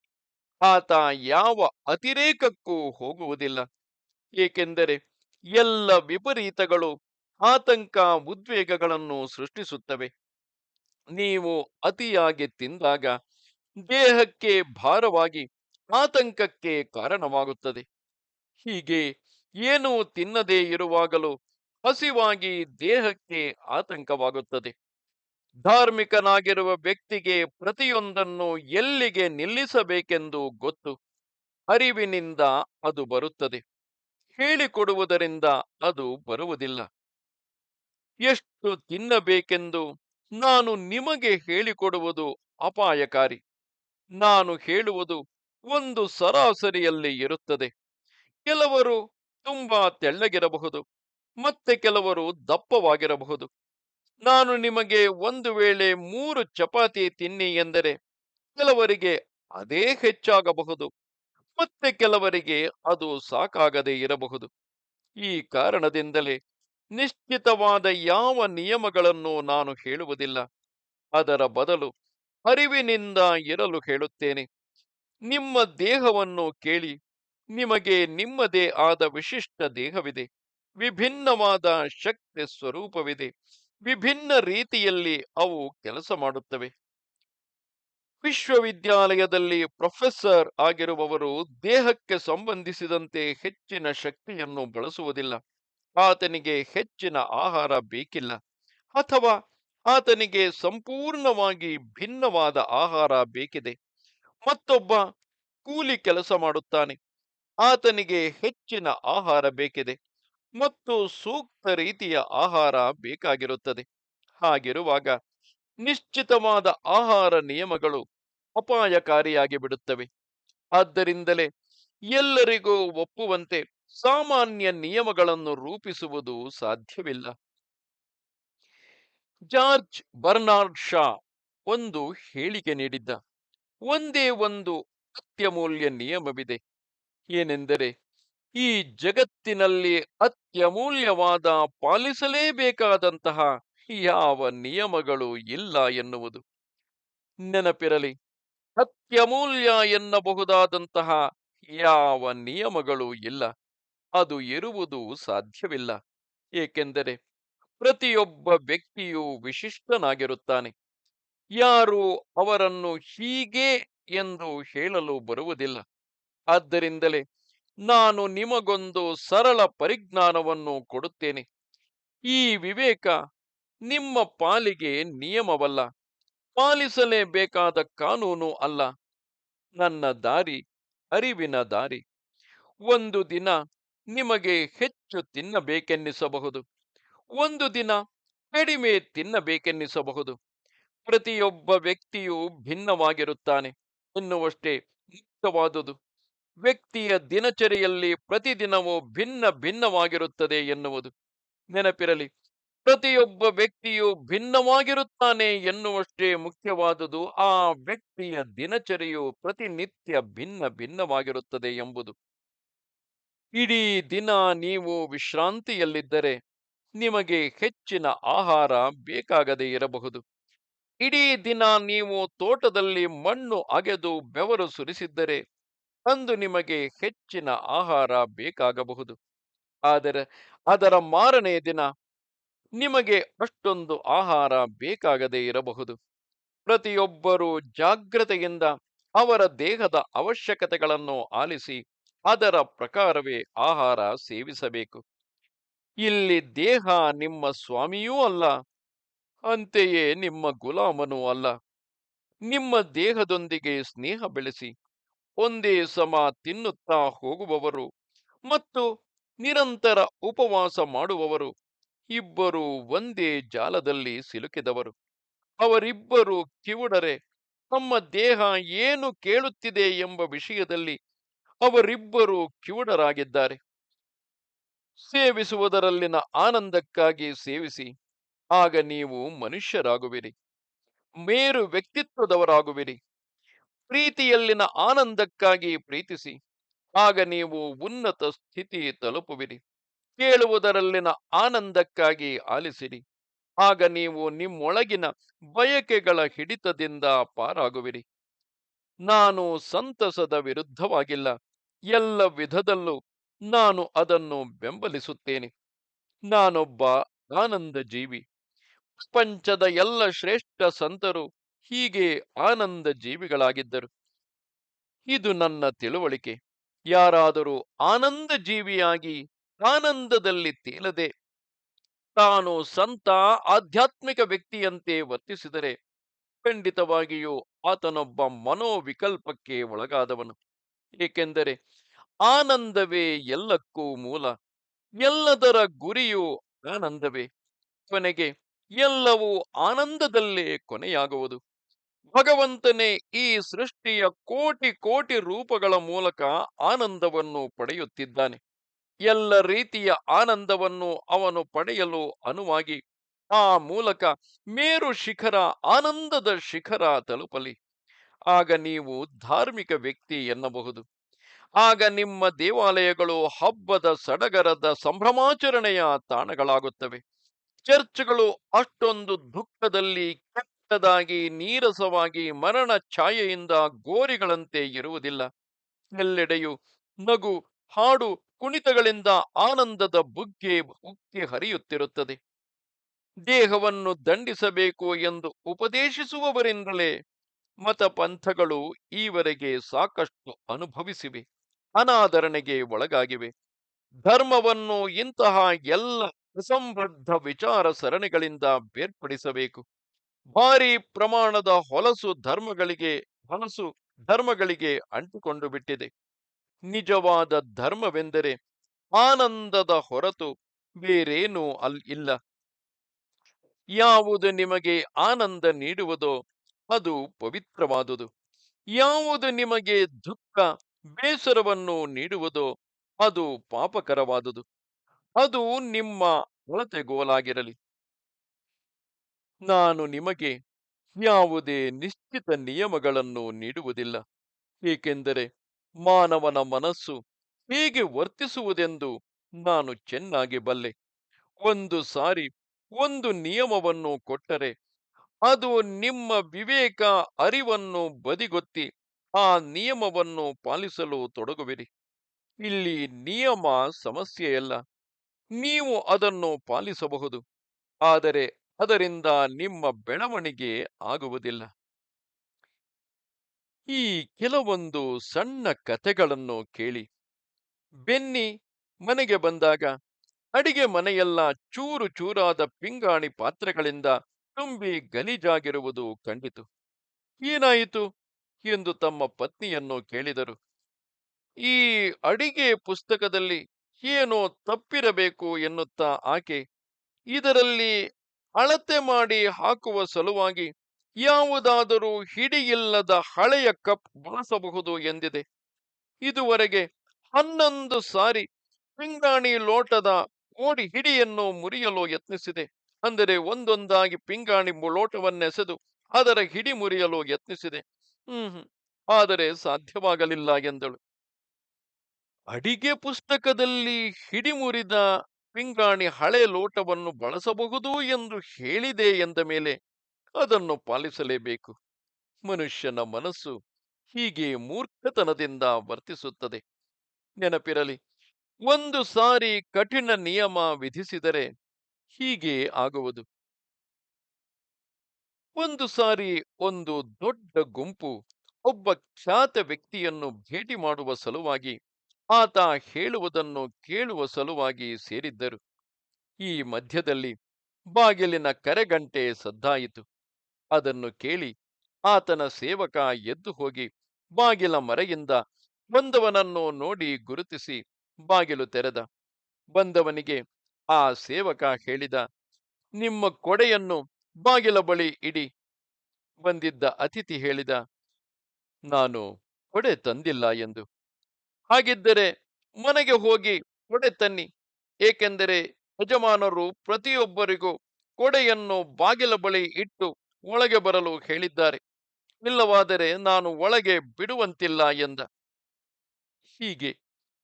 ಆತ ಯಾವ ಅತಿರೇಕಕ್ಕೂ ಹೋಗುವುದಿಲ್ಲ. ಏಕೆಂದರೆ ಎಲ್ಲ ವಿಪರೀತಗಳು ಆತಂಕ ಉದ್ವೇಗಗಳನ್ನು ಸೃಷ್ಟಿಸುತ್ತವೆ. ನೀವು ಅತಿಯಾಗಿ ತಿಂದಾಗ ದೇಹಕ್ಕೆ ಭಾರವಾಗಿ ಆತಂಕಕ್ಕೆ ಕಾರಣವಾಗುತ್ತದೆ. ಹೀಗೆ ಏನೂ ತಿನ್ನದೇ ಇರುವಾಗಲೂ ಹಸಿವಾಗಿ ದೇಹಕ್ಕೆ ಆತಂಕವಾಗುತ್ತದೆ. ಧಾರ್ಮಿಕನಾಗಿರುವ ವ್ಯಕ್ತಿಗೆ ಪ್ರತಿಯೊಂದನ್ನು ಎಲ್ಲಿಗೆ ನಿಲ್ಲಿಸಬೇಕೆಂದು ಗೊತ್ತು, ಅರಿವಿನಿಂದ ಅದು ಬರುತ್ತದೆ. ಹೇಳಿಕೊಡುವುದರಿಂದ ಅದು ಬರುವುದಿಲ್ಲ. ಎಷ್ಟು ತಿನ್ನಬೇಕೆಂದು ನಾನು ನಿಮಗೆ ಹೇಳಿಕೊಡುವುದು ಅಪಾಯಕಾರಿ. ನಾನು ಹೇಳುವುದು ಒಂದು ಸರಾಸರಿಯಲ್ಲಿ ಇರುತ್ತದೆ. ಕೆಲವರು ತುಂಬಾ ತೆಳ್ಳಗಿರಬಹುದು, ಮತ್ತೆ ಕೆಲವರು ದಪ್ಪವಾಗಿರಬಹುದು. ನಾನು ನಿಮಗೆ ಒಂದು ವೇಳೆ ಮೂರು ಚಪಾತಿ ತಿನ್ನಿ ಎಂದರೆ ಕೆಲವರಿಗೆ ಅದೇ ಹೆಚ್ಚಾಗಬಹುದು, ಮತ್ತೆ ಕೆಲವರಿಗೆ ಅದು ಸಾಕಾಗದೇ ಇರಬಹುದು. ಈ ಕಾರಣದಿಂದಲೇ ನಿಶ್ಚಿತವಾದ ಯಾವ ನಿಯಮಗಳನ್ನು ನಾನು ಹೇಳುವುದಿಲ್ಲ. ಅದರ ಬದಲು ಅರಿವಿನಿಂದ ಇರಲು ಹೇಳುತ್ತೇನೆ. ನಿಮ್ಮ ದೇಹವನ್ನು ಕೇಳಿ ನಿಮಗೆ ನಿಮ್ಮದೇ ಆದ ವಿಶಿಷ್ಟ ದೇಹವಿದೆ, ವಿಭಿನ್ನವಾದ ಶಕ್ತಿ ಸ್ವರೂಪವಿದೆ. ವಿಭಿನ್ನ ರೀತಿಯಲ್ಲಿ ಅವು ಕೆಲಸ ಮಾಡುತ್ತವೆ. ವಿಶ್ವವಿದ್ಯಾಲಯದಲ್ಲಿ ಪ್ರೊಫೆಸರ್ ಆಗಿರುವವರು ದೇಹಕ್ಕೆ ಸಂಬಂಧಿಸಿದಂತೆ ಹೆಚ್ಚಿನ ಶಕ್ತಿಯನ್ನು ಬಳಸುವುದಿಲ್ಲ. ಆತನಿಗೆ ಹೆಚ್ಚಿನ ಆಹಾರ ಬೇಕಿಲ್ಲ. ಅಥವಾ ಆತನಿಗೆ ಸಂಪೂರ್ಣವಾಗಿ ಭಿನ್ನವಾದ ಆಹಾರ ಬೇಕಿದೆ. ಮತ್ತೊಬ್ಬ ಕೂಲಿ ಕೆಲಸ ಮಾಡುತ್ತಾನೆ. ಆತನಿಗೆ ಹೆಚ್ಚಿನ ಆಹಾರ ಬೇಕಿದೆ. ಮತ್ತು ಸೂಕ್ತ ರೀತಿಯ ಆಹಾರ ಬೇಕಾಗಿರುತ್ತದೆ. ಹಾಗಿರುವಾಗ ನಿಶ್ಚಿತವಾದ ಆಹಾರ ನಿಯಮಗಳು ಅಪಾಯಕಾರಿಯಾಗಿ ಬಿಡುತ್ತವೆ. ಆದ್ದರಿಂದಲೇ ಎಲ್ಲರಿಗೂ ಒಪ್ಪುವಂತೆ ಸಾಮಾನ್ಯ ನಿಯಮಗಳನ್ನು ರೂಪಿಸುವುದು ಸಾಧ್ಯವಿಲ್ಲ. ಜಾರ್ಜ್ ಬರ್ನಾರ್ಡ್ ಶಾ ಒಂದು ಹೇಳಿಕೆ ನೀಡಿದ್ದ. ಒಂದೇ ಒಂದು ಅತ್ಯಮೂಲ್ಯ ನಿಯಮವಿದೆ. ಏನೆಂದರೆ ಈ ಜಗತ್ತಿನಲ್ಲಿ ಅತ್ಯಮೂಲ್ಯವಾದ ಪಾಲಿಸಲೇಬೇಕಾದಂತಹ ಯಾವ ನಿಯಮಗಳು ಇಲ್ಲ ಎನ್ನುವುದು. ನೆನಪಿರಲಿ, ಅತ್ಯಮೂಲ್ಯ ಎನ್ನಬಹುದಾದಂತಹ ಯಾವ ನಿಯಮಗಳು ಇಲ್ಲ. ಅದು ಇರುವುದು ಸಾಧ್ಯವಿಲ್ಲ. ಏಕೆಂದರೆ ಪ್ರತಿಯೊಬ್ಬ ವ್ಯಕ್ತಿಯು ವಿಶಿಷ್ಟನಾಗಿರುತ್ತಾನೆ. ಯಾರು ಅವರನ್ನು ಹೀಗೆ ಎಂದು ಹೇಳಲು ಬರುವುದಿಲ್ಲ. ಆದ್ದರಿಂದಲೇ ನಾನು ನಿಮಗೊಂದು ಸರಳ ಪರಿಜ್ಞಾನವನ್ನು ಕೊಡುತ್ತೇನೆ. ಈ ವಿವೇಕ ನಿಮ್ಮ ಪಾಲಿಗೆ ನಿಯಮವಲ್ಲ. ಪಾಲಿಸಲೇಬೇಕಾದ ಕಾನೂನು ಅಲ್ಲ. ನನ್ನ ದಾರಿ ಅರಿವಿನ ದಾರಿ. ಒಂದು ದಿನ ನಿಮಗೆ ಹೆಚ್ಚು ತಿನ್ನಬೇಕೆನ್ನಿಸಬಹುದು. ಒಂದು ದಿನ ಕಡಿಮೆ ತಿನ್ನಬೇಕೆನ್ನಿಸಬಹುದು. ಪ್ರತಿಯೊಬ್ಬ ವ್ಯಕ್ತಿಯು ಭಿನ್ನವಾಗಿರುತ್ತಾನೆ ಎನ್ನುವಷ್ಟೇ ಮುಕ್ತವಾದುದು ವ್ಯಕ್ತಿಯ ದಿನಚರಿಯಲ್ಲಿ ಪ್ರತಿದಿನವೂ ಭಿನ್ನ ಭಿನ್ನವಾಗಿರುತ್ತದೆ ಎನ್ನುವುದು ನೆನಪಿರಲಿ. ಪ್ರತಿಯೊಬ್ಬ ವ್ಯಕ್ತಿಯು ಭಿನ್ನವಾಗಿರುತ್ತಾನೆ ಎನ್ನುವಷ್ಟೇ ಮುಖ್ಯವಾದುದು ಆ ವ್ಯಕ್ತಿಯ ದಿನಚರಿಯು ಪ್ರತಿನಿತ್ಯ ಭಿನ್ನ ಭಿನ್ನವಾಗಿರುತ್ತದೆ ಎಂಬುದು. ಇಡೀ ದಿನ ನೀವು ವಿಶ್ರಾಂತಿಯಲ್ಲಿದ್ದರೆ ನಿಮಗೆ ಹೆಚ್ಚಿನ ಆಹಾರ ಬೇಕಾಗದೇ ಇರಬಹುದು. ಇಡೀ ದಿನ ನೀವು ತೋಟದಲ್ಲಿ ಮಣ್ಣು ಅಗೆದು ಬೆವರು ಸುರಿಸಿದ್ದರೆ ಅಂದು ನಿಮಗೆ ಹೆಚ್ಚಿನ ಆಹಾರ ಬೇಕಾಗಬಹುದು. ಆದರೆ ಅದರ ಮಾರನೆಯ ದಿನ ನಿಮಗೆ ಅಷ್ಟೊಂದು ಆಹಾರ ಬೇಕಾಗದೇ ಇರಬಹುದು. ಪ್ರತಿಯೊಬ್ಬರೂ ಜಾಗ್ರತೆಯಿಂದ ಅವರ ದೇಹದ ಅವಶ್ಯಕತೆಗಳನ್ನು ಆಲಿಸಿ ಅದರ ಪ್ರಕಾರವೇ ಆಹಾರ ಸೇವಿಸಬೇಕು. ಇಲ್ಲಿ ದೇಹ ನಿಮ್ಮ ಸ್ವಾಮಿಯೂ ಅಲ್ಲ, ಅಂತೆಯೇ ನಿಮ್ಮ ಗುಲಾಮನೂ ಅಲ್ಲ. ನಿಮ್ಮ ದೇಹದೊಂದಿಗೆ ಸ್ನೇಹ ಬೆಳೆಸಿ. ಒಂದೇ ಸಮ ತಿನ್ನುತ್ತಾ ಹೋಗುವವರು ಮತ್ತು ನಿರಂತರ ಉಪವಾಸ ಮಾಡುವವರು ಇಬ್ಬರು ಒಂದೇ ಜಾಲದಲ್ಲಿ ಸಿಲುಕಿದವರು. ಅವರಿಬ್ಬರು ಕಿವುಡರೆ, ತಮ್ಮ ದೇಹ ಏನು ಕೇಳುತ್ತಿದೆ ಎಂಬ ವಿಷಯದಲ್ಲಿ ಅವರಿಬ್ಬರು ಕಿವುಡರಾಗಿದ್ದಾರೆ. ಸೇವಿಸುವುದರಲ್ಲಿನ ಆನಂದಕ್ಕಾಗಿ ಸೇವಿಸಿ, ಆಗ ನೀವು ಮನುಷ್ಯರಾಗುವಿರಿ. ಮೇರು ವ್ಯಕ್ತಿತ್ವದವರಾಗುವಿರಿ. ಪ್ರೀತಿಯಲ್ಲಿನ ಆನಂದಕ್ಕಾಗಿ ಪ್ರೀತಿಸಿ, ಆಗ ನೀವು ಉನ್ನತ ಸ್ಥಿತಿ ತಲುಪುವಿರಿ. ಕೇಳುವುದರಲ್ಲಿನ ಆನಂದಕ್ಕಾಗಿ ಆಲಿಸಿರಿ. ಆಗ ನೀವು ನಿಮ್ಮೊಳಗಿನ ಬಯಕೆಗಳ ಹಿಡಿತದಿಂದ ಪಾರಾಗುವಿರಿ. ನಾನು ಸಂತಸದ ವಿರುದ್ಧವಾಗಿಲ್ಲ. ಎಲ್ಲ ವಿಧದಲ್ಲೂ ನಾನು ಅದನ್ನು ಬೆಂಬಲಿಸುತ್ತೇನೆ. ನಾನೊಬ್ಬ ಆನಂದ ಜೀವಿ ಪ್ರಪಂಚದ ಎಲ್ಲ ಶ್ರೇಷ್ಠ ಸಂತರು ಹೀಗೆ ಆನಂದ ಜೀವಿಗಳಾಗಿದ್ದರು ಇದು ನನ್ನ ತಿಳುವಳಿಕೆ. ಯಾರಾದರೂ ಆನಂದ ಜೀವಿಯಾಗಿ ಆನಂದದಲ್ಲಿ ತೇಲದೆ ತಾನು ಸಂತ ಆಧ್ಯಾತ್ಮಿಕ ವ್ಯಕ್ತಿಯಂತೆ ವರ್ತಿಸಿದರೆ ಖಂಡಿತವಾಗಿಯೂ ಆತನೊಬ್ಬ ಮನೋವಿಕಲ್ಪಕ್ಕೆ ಒಳಗಾದವನು. ಏಕೆಂದರೆ ಆನಂದವೇ ಎಲ್ಲಕ್ಕೂ ಮೂಲ. ಎಲ್ಲದರ ಗುರಿಯೂ ಆನಂದವೇ. ಕೊನೆಗೆ ಎಲ್ಲವೂ ಆನಂದದಲ್ಲೇ ಕೊನೆಯಾಗುವುದು. ಭಗವಂತನೇ ಈ ಸೃಷ್ಟಿಯ ಕೋಟಿ ಕೋಟಿ ರೂಪಗಳ ಮೂಲಕ ಆನಂದವನ್ನು ಪಡೆಯುತ್ತಿದ್ದಾನೆ. ಎಲ್ಲ ರೀತಿಯ ಆನಂದವನ್ನು ಅವನು ಪಡೆಯಲು ಅನುವಾಗಿ ಆ ಮೂಲಕ ಮೇರು ಶಿಖರ, ಆನಂದದ ಶಿಖರ ತಲುಪಲಿ. ಆಗ ನೀವು ಧಾರ್ಮಿಕ ವ್ಯಕ್ತಿ ಎನ್ನಬಹುದು. ಆಗ ನಿಮ್ಮ ದೇವಾಲಯಗಳು ಹಬ್ಬದ ಸಡಗರದ ಸಂಭ್ರಮಾಚರಣೆಯ ತಾಣಗಳಾಗುತ್ತವೆ. ಚರ್ಚ್ಗಳು ಅಷ್ಟೊಂದು ದುಃಖದಲ್ಲಿ ಕೆಟ್ಟದಾಗಿ ನೀರಸವಾಗಿ, ಮರಣ ಛಾಯೆಯಿಂದ ಗೋರಿಗಳಂತೆ ಇರುವುದಿಲ್ಲ. ಎಲ್ಲೆಡೆಯೂ ನಗು, ಹಾಡು, ಕುಣಿತಗಳಿಂದ ಆನಂದದ ಬುಗ್ಗೆ ಉಕ್ಕಿ ಹರಿಯುತ್ತಿರುತ್ತದೆ. ದೇಹವನ್ನು ದಂಡಿಸಬೇಕು ಎಂದು ಉಪದೇಶಿಸುವವರಿಂದಲೇ ಮತ ಪಂಥಗಳು ಈವರೆಗೆ ಸಾಕಷ್ಟು ಅನುಭವಿಸಿವೆ, ಅನಾದರಣೆಗೆ ಒಳಗಾಗಿವೆ. ಧರ್ಮವನ್ನು ಇಂತಹ ಎಲ್ಲ ಅಸಂಬದ್ಧ ವಿಚಾರ ಸರಣಿಗಳಿಂದ ಬೇರ್ಪಡಿಸಬೇಕು. ಭಾರಿ ಪ್ರಮಾಣದ ಹೊಲಸು ಧರ್ಮಗಳಿಗೆ ಹೊಲಸು ಧರ್ಮಗಳಿಗೆ ಅಂಟಿಕೊಂಡು ಬಿಟ್ಟಿದೆ. ನಿಜವಾದ ಧರ್ಮವೆಂದರೆ ಆನಂದದ ಹೊರತು ಬೇರೇನೂ ಅಲ್ ಇಲ್ಲ. ಯಾವುದು ನಿಮಗೆ ಆನಂದ ನೀಡುವುದೋ ಅದು ಪವಿತ್ರವಾದುದು. ಯಾವುದು ನಿಮಗೆ ದುಃಖ, ಬೇಸರವನ್ನು ನೀಡುವುದೋ ಅದು ಪಾಪಕರವಾದುದು. ಅದು ನಿಮ್ಮ ಒಳತೆಗೋಲಾಗಿರಲಿ ನಾನು ನಿಮಗೆ ಯಾವುದೇ ನಿಶ್ಚಿತ ನಿಯಮಗಳನ್ನು ನೀಡುವುದಿಲ್ಲ. ಏಕೆಂದರೆ ಮಾನವನ ಮನಸ್ಸು ಹೇಗೆ ವರ್ತಿಸುವುದೆಂದು ನಾನು ಚೆನ್ನಾಗಿ ಬಲ್ಲೆ. ಒಂದು ಸಾರಿ ಒಂದು ನಿಯಮವನ್ನು ಕೊಟ್ಟರೆ ಅದು ನಿಮ್ಮ ವಿವೇಕ ಅರಿವನ್ನು ಬದಿಗೊತ್ತಿ ಆ ನಿಯಮವನ್ನು ಪಾಲಿಸಲು ತೊಡಗುವಿರಿ. ಇಲ್ಲಿ ನಿಯಮ ಸಮಸ್ಯೆಯಲ್ಲ, ನೀವು ಅದನ್ನು ಪಾಲಿಸಬಹುದು. ಆದರೆ ಅದರಿಂದ ನಿಮ್ಮ ಬೆಳವಣಿಗೆ ಆಗುವುದಿಲ್ಲ. ಈ ಕೆಲವೊಂದು ಸಣ್ಣ ಕಥೆಗಳನ್ನು ಕೇಳಿ. ಬೆನ್ನಿ ಮನೆಗೆ ಬಂದಾಗ ಅಡಿಗೆ ಮನೆಯೆಲ್ಲ ಚೂರು ಚೂರಾದ ಪಿಂಗಾಣಿ ಪಾತ್ರೆಗಳಿಂದ ತುಂಬಿ ಗಲೀಜಾಗಿರುವುದು ಕಂಡಿತು. ಏನಾಯಿತು ಎಂದು ತಮ್ಮ ಪತ್ನಿಯನ್ನು ಕೇಳಿದರು. ಈ ಅಡಿಗೆ ಪುಸ್ತಕದಲ್ಲಿ ಏನೋ ತಪ್ಪಿರಬೇಕು ಎನ್ನುತ್ತಾ ಆಕೆ, ಇದರಲ್ಲಿ ಅಳತೆ ಮಾಡಿ ಹಾಕುವ ಸಲುವಾಗಿ ಯಾವುದಾದರೂ ಹಿಡಿಯಿಲ್ಲದ ಹಳೆಯ ಕಪ್ ಬಳಸಬಹುದು ಎಂದಿದೆ. ಇದುವರೆಗೆ ಹನ್ನೊಂದು ಸಾರಿ ಪಿಂಗಾಣಿ ಲೋಟದ ಓಡಿ ಹಿಡಿಯನ್ನು ಮುರಿಯಲು ಯತ್ನಿಸಿದೆ. ಅಂದರೆ ಒಂದೊಂದಾಗಿ ಪಿಂಗಾಣಿ ಲೋಟವನ್ನೆಸೆದು ಅದರ ಹಿಡಿ ಮುರಿಯಲು ಯತ್ನಿಸಿದೆ. ಹ್ಮ್, ಆದರೆ ಸಾಧ್ಯವಾಗಲಿಲ್ಲ ಎಂದಳು. ಅಡಿಗೆ ಪುಸ್ತಕದಲ್ಲಿ ಹಿಡಿ ಮುರಿದ ಪಿಂಗಾಣಿ ಹಳೆ ಲೋಟವನ್ನು ಬಳಸಬಹುದು ಎಂದು ಹೇಳಿದೆ ಎಂದ ಮೇಲೆ ಅದನ್ನು ಪಾಲಿಸಲೇಬೇಕು. ಮನುಷ್ಯನ ಮನಸ್ಸು ಹೀಗೆ ಮೂರ್ಖತನದಿಂದ ವರ್ತಿಸುತ್ತದೆ. ನೆನಪಿರಲಿ, ಒಂದು ಸಾರಿ ಕಠಿಣ ನಿಯಮ ವಿಧಿಸಿದರೆ ಹೀಗೆ ಆಗುವುದು. ಒಂದು ಸಾರಿ ಒಂದು ದೊಡ್ಡ ಗುಂಪು ಒಬ್ಬ ಖ್ಯಾತ ವ್ಯಕ್ತಿಯನ್ನು ಭೇಟಿ ಮಾಡುವ ಸಲುವಾಗಿ ಆತ ಹೇಳುವುದನ್ನು ಕೇಳುವ ಸಲುವಾಗಿ ಸೇರಿದ್ದರು. ಈ ಮಧ್ಯದಲ್ಲಿ ಬಾಗಿಲಿನ ಕರೆಗಂಟೆ ಸದ್ದಾಯಿತು. ಅದನ್ನು ಕೇಳಿ ಆತನ ಸೇವಕ ಎದ್ದು ಹೋಗಿ ಬಾಗಿಲ ಮರೆಯಿಂದ ಬಂದವನನ್ನು ನೋಡಿ ಗುರುತಿಸಿ ಬಾಗಿಲು ತೆರೆದ. ಬಂದವನಿಗೆ ಆ ಸೇವಕ ಹೇಳಿದ, ನಿಮ್ಮ ಕೊಡೆಯನ್ನು ಬಾಗಿಲ ಬಳಿ ಇಡಿ. ಬಂದಿದ್ದ ಅತಿಥಿ ಹೇಳಿದ, ನಾನು ಕೊಡೆ ತಂದಿಲ್ಲ ಎಂದು. ಹಾಗಿದ್ದರೆ ಮನೆಗೆ ಹೋಗಿ ಕೊಡೆ ತನ್ನಿ. ಏಕೆಂದರೆ ಯಜಮಾನರು ಪ್ರತಿಯೊಬ್ಬರಿಗೂ ಕೊಡೆಯನ್ನು ಬಾಗಿಲ ಬಳಿ ಇಟ್ಟು ಒಳಗೆ ಬರಲು ಹೇಳಿದ್ದಾರೆ. ಇಲ್ಲವಾದರೆ ನಾನು ಒಳಗೆ ಬಿಡುವಂತಿಲ್ಲ ಎಂದ. ಹೀಗೆ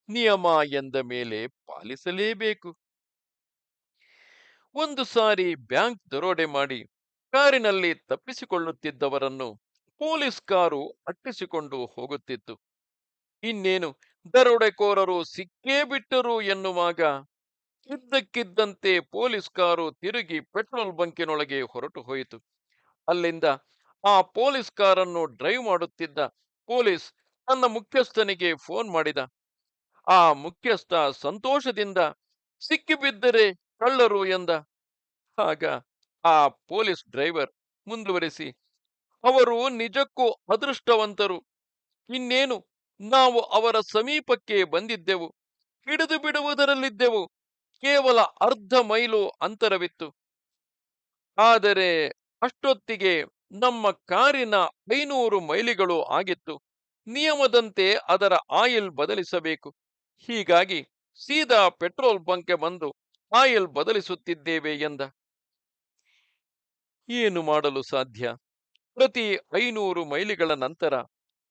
ನಿಯಮ ಎಂದ ಮೇಲೆ ಪಾಲಿಸಲೇಬೇಕು. ಒಂದು ಸಾರಿ ಬ್ಯಾಂಕ್ ದರೋಡೆ ಮಾಡಿ ಕಾರಿನಲ್ಲಿ ತಪ್ಪಿಸಿಕೊಳ್ಳುತ್ತಿದ್ದವರನ್ನು ಪೊಲೀಸ್ ಕಾರು ಅಟ್ಟಿಸಿಕೊಂಡು ಹೋಗುತ್ತಿತ್ತು. ಇನ್ನೇನು ದರೋಡೆಕೋರರು ಸಿಕ್ಕೇ ಬಿಟ್ಟರು ಎನ್ನುವಾಗ ಇದ್ದಕ್ಕಿದ್ದಂತೆ ಪೊಲೀಸ್ ಕಾರು ತಿರುಗಿ ಪೆಟ್ರೋಲ್ ಬಂಕಿನೊಳಗೆ ಹೊರಟು ಹೋಯಿತು. ಅಲ್ಲಿಂದ ಆ ಪೊಲೀಸ್ ಕಾರನ್ನು ಡ್ರೈವ್ ಮಾಡುತ್ತಿದ್ದ ಪೊಲೀಸ್ ತನ್ನ ಮುಖ್ಯಸ್ಥನಿಗೆ ಫೋನ್ ಮಾಡಿದ. ಆ ಮುಖ್ಯಸ್ಥ ಸಂತೋಷದಿಂದ ಸಿಕ್ಕಿಬಿದ್ದರೆ ಕಳ್ಳರು ಎಂದ. ಆಗ ಆ ಪೊಲೀಸ್ ಡ್ರೈವರ್ ಮುಂದುವರಿಸಿ, ಅವರು ನಿಜಕ್ಕೂ ಅದೃಷ್ಟವಂತರು. ಇನ್ನೇನು? ನಾವು ಅವರ ಸಮೀಪಕ್ಕೆ ಬಂದಿದ್ದೆವು. ಹಿಡಿದು ಬಿಡುವುದರಲ್ಲಿದ್ದೆವು. ಕೇವಲ ಅರ್ಧ ಮೈಲು ಅಂತರವಿತ್ತು. ಆದರೆ ಅಷ್ಟೊತ್ತಿಗೆ ನಮ್ಮ ಕಾರಿನ ಐನೂರು ಮೈಲಿಗಳು ಆಗಿತ್ತು. ನಿಯಮದಂತೆ ಅದರ ಆಯಿಲ್ ಬದಲಿಸಬೇಕು. ಹೀಗಾಗಿ ಸೀದಾ ಪೆಟ್ರೋಲ್ ಬಂಕ್ಗೆ ಬಂದು ಆಯಿಲ್ ಬದಲಿಸುತ್ತಿದ್ದೇವೆ ಎಂದ. ಏನು ಮಾಡಲು ಸಾಧ್ಯ? ಪ್ರತಿ ಐನೂರು ಮೈಲಿಗಳ ನಂತರ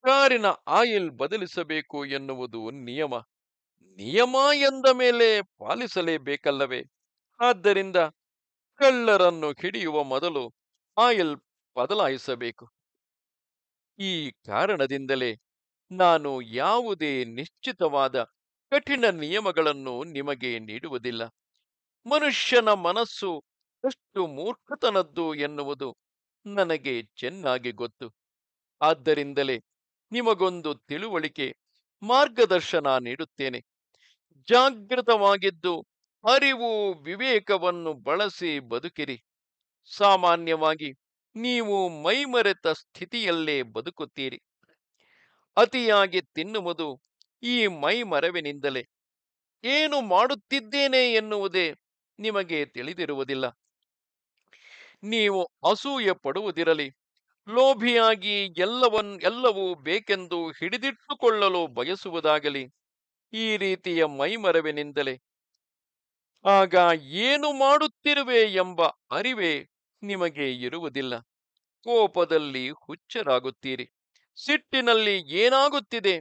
ಕಾರಿನ ಆಯಿಲ್ ಬದಲಿಸಬೇಕು ಎನ್ನುವುದು ನಿಯಮ. ನಿಯಮ ಎಂದ ಮೇಲೆ ಪಾಲಿಸಲೇಬೇಕಲ್ಲವೇ? ಆದ್ದರಿಂದ ಕಳ್ಳರನ್ನು ಹಿಡಿಯುವ ಮೊದಲು ಆಯಿಲ್ ಬದಲಾಯಿಸಬೇಕು. ಈ ಕಾರಣದಿಂದಲೇ ನಾನು ಯಾವುದೇ ನಿಶ್ಚಿತವಾದ ಕಠಿಣ ನಿಯಮಗಳನ್ನು ನಿಮಗೆ ನೀಡುವುದಿಲ್ಲ. ಮನುಷ್ಯನ ಮನಸ್ಸು ಎಷ್ಟು ಮೂರ್ಖತನದ್ದು ಎನ್ನುವುದು ನನಗೆ ಚೆನ್ನಾಗಿ ಗೊತ್ತು. ಆದ್ದರಿಂದಲೇ ನಿಮಗೊಂದು ತಿಳುವಳಿಕೆ, ಮಾರ್ಗದರ್ಶನ ನೀಡುತ್ತೇನೆ. ಜಾಗೃತವಾಗಿದ್ದು ಅರಿವು ವಿವೇಕವನ್ನು ಬಳಸಿ ಬದುಕಿರಿ. ಸಾಮಾನ್ಯವಾಗಿ ನೀವು ಮೈಮರೆತ ಸ್ಥಿತಿಯಲ್ಲೇ ಬದುಕುತ್ತೀರಿ. ಅತಿಯಾಗಿ ತಿನ್ನುವುದು ಈ ಮೈಮರವಿನಿಂದಲೇ. ಏನು ಮಾಡುತ್ತಿದ್ದೇನೆ ಎನ್ನುವುದೇ ನಿಮಗೆ ತಿಳಿದಿರುವುದಿಲ್ಲ. ನೀವು ಅಸೂಯೆ ಪಡುವುದಿರಲಿ ಲೋಭಿಯಾಗಿ ಎಲ್ಲವನ್, ಎಲ್ಲವೂ ಬೇಕೆಂದು ಹಿಡಿದಿಟ್ಟುಕೊಳ್ಳಲು ಬಯಸುವುದಾಗಲಿ. ಈ ರೀತಿಯ ಮೈಮರವಿನಿಂದಲೇ. ಆಗ ಏನು ಮಾಡುತ್ತಿರುವೆ ಎಂಬ ಅರಿವೇ ನಿಮಗೆ ಇರುವುದಿಲ್ಲ. ಕೋಪದಲ್ಲಿ ಹುಚ್ಚರಾಗುತ್ತೀರಿ. ಸಿಟ್ಟಿನಲ್ಲಿ ಏನಾಗುತ್ತಿದೆ,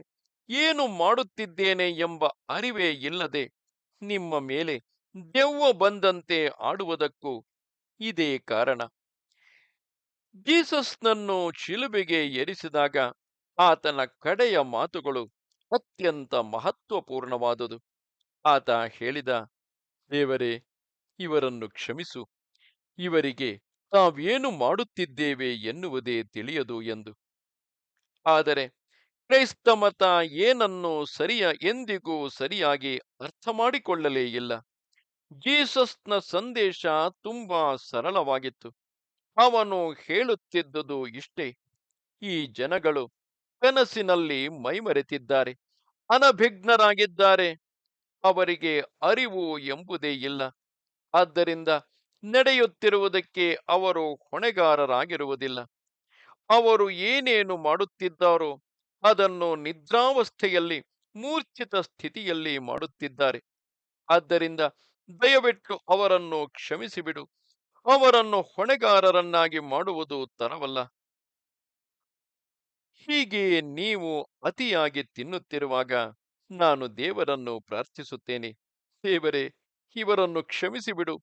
ಏನು ಮಾಡುತ್ತಿದ್ದೇನೆ ಎಂಬ ಅರಿವೇ ಇಲ್ಲದೆ ನಿಮ್ಮ ಮೇಲೆ ದೆವ್ವ ಬಂದಂತೆ ಆಡುವುದಕ್ಕೂ ಇದೇ ಕಾರಣ. ಜೀಸಸ್ನನ್ನು ಶಿಲುಬೆಗೆ ಏರಿಸಿದಾಗ ಆತನ ಕಡೆಯ ಮಾತುಗಳು ಅತ್ಯಂತ ಮಹತ್ವಪೂರ್ಣವಾದುದು. ಆತ ಹೇಳಿದ, ದೇವರೇ, ಇವರನ್ನು ಕ್ಷಮಿಸು. ಇವರಿಗೆ ತಾವೇನು ಮಾಡುತ್ತಿದ್ದೇವೆ ಎನ್ನುವುದೇ ತಿಳಿಯದು ಎಂದು. ಆದರೆ ಕ್ರೈಸ್ತ ಮತ ಏನನ್ನು ಸರಿಯ, ಎಂದಿಗೂ ಸರಿಯಾಗಿ ಅರ್ಥ ಮಾಡಿಕೊಳ್ಳಲೇ ಇಲ್ಲ. ಜೀಸಸ್ನ ಸಂದೇಶ ತುಂಬಾ ಸರಳವಾಗಿತ್ತು. ಅವನು ಹೇಳುತ್ತಿದ್ದುದು ಇಷ್ಟೇ. ಈ ಜನಗಳು ಕನಸಿನಲ್ಲಿ ಮೈಮರೆತಿದ್ದಾರೆ. ಅನಭಿಜ್ಞರಾಗಿದ್ದಾರೆ ಅವರಿಗೆ ಅರಿವು ಎಂಬುದೇ ಇಲ್ಲ. ಆದ್ದರಿಂದ ನಡೆಯುತ್ತಿರುವುದಕ್ಕೆ ಅವರು ಹೊಣೆಗಾರರಾಗಿರುವುದಿಲ್ಲ. ಅವರು ಏನೇನು ಮಾಡುತ್ತಿದ್ದಾರೋ ಅದನ್ನು ನಿದ್ರಾವಸ್ಥೆಯಲ್ಲಿ, ಮೂರ್ಛಿತ ಸ್ಥಿತಿಯಲ್ಲಿ ಮಾಡುತ್ತಿದ್ದಾರೆ. ಆದ್ದರಿಂದ ದಯವಿಟ್ಟು ಅವರನ್ನು ಕ್ಷಮಿಸಿಬಿಡು. ಅವರನ್ನು ಹೊಣೆಗಾರರನ್ನಾಗಿ ಮಾಡುವುದು ತರವಲ್ಲ ಹೀಗೆ ನೀವು ಅತಿಯಾಗಿ ತಿನ್ನುತ್ತಿರುವಾಗ ನಾನು ದೇವರನ್ನು ಪ್ರಾರ್ಥಿಸುತ್ತೇನೆ. ದೇವರೇ, ಇವರನ್ನು ಕ್ಷಮಿಸಿಬಿಡು.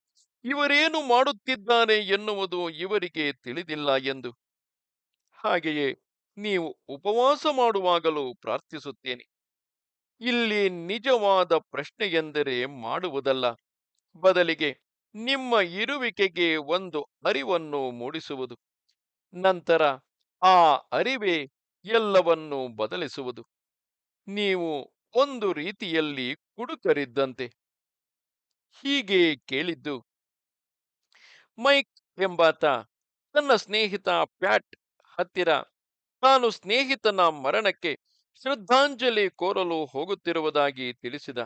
ಇವರೇನು ಮಾಡುತ್ತಿದ್ದಾರೆ ಎನ್ನುವುದು ಇವರಿಗೆ ತಿಳಿದಿಲ್ಲ ಎಂದು. ಹಾಗೆಯೇ ನೀವು ಉಪವಾಸ ಮಾಡುವಾಗಲೂ ಪ್ರಾರ್ಥಿಸುತ್ತೇನೆ. ಇಲ್ಲಿ ನಿಜವಾದ ಪ್ರಶ್ನೆಯೆಂದರೆ ಮಾಡುವುದಲ್ಲ. ಬದಲಿಗೆ ನಿಮ್ಮ ಇರುವಿಕೆಗೆ ಒಂದು ಅರಿವನ್ನು ಮೂಡಿಸುವುದು. ನಂತರ ಆ ಅರಿವೇ ಎಲ್ಲವನ್ನೂ ಬದಲಿಸುವುದು. ನೀವು ಒಂದು ರೀತಿಯಲ್ಲಿ ಕುಡುಕರಿದ್ದಂತೆ. ಹೀಗೆ ಕೇಳಿದ್ದು. ಮೈಕ್ ಎಂಬಾತ ತನ್ನ ಸ್ನೇಹಿತ ಪ್ಯಾಟ್ ಹತ್ತಿರ ತಾನು ಸ್ನೇಹಿತನ ಮರಣಕ್ಕೆ ಶ್ರದ್ಧಾಂಜಲಿ ಕೋರಲು ಹೋಗುತ್ತಿರುವುದಾಗಿ ತಿಳಿಸಿದ.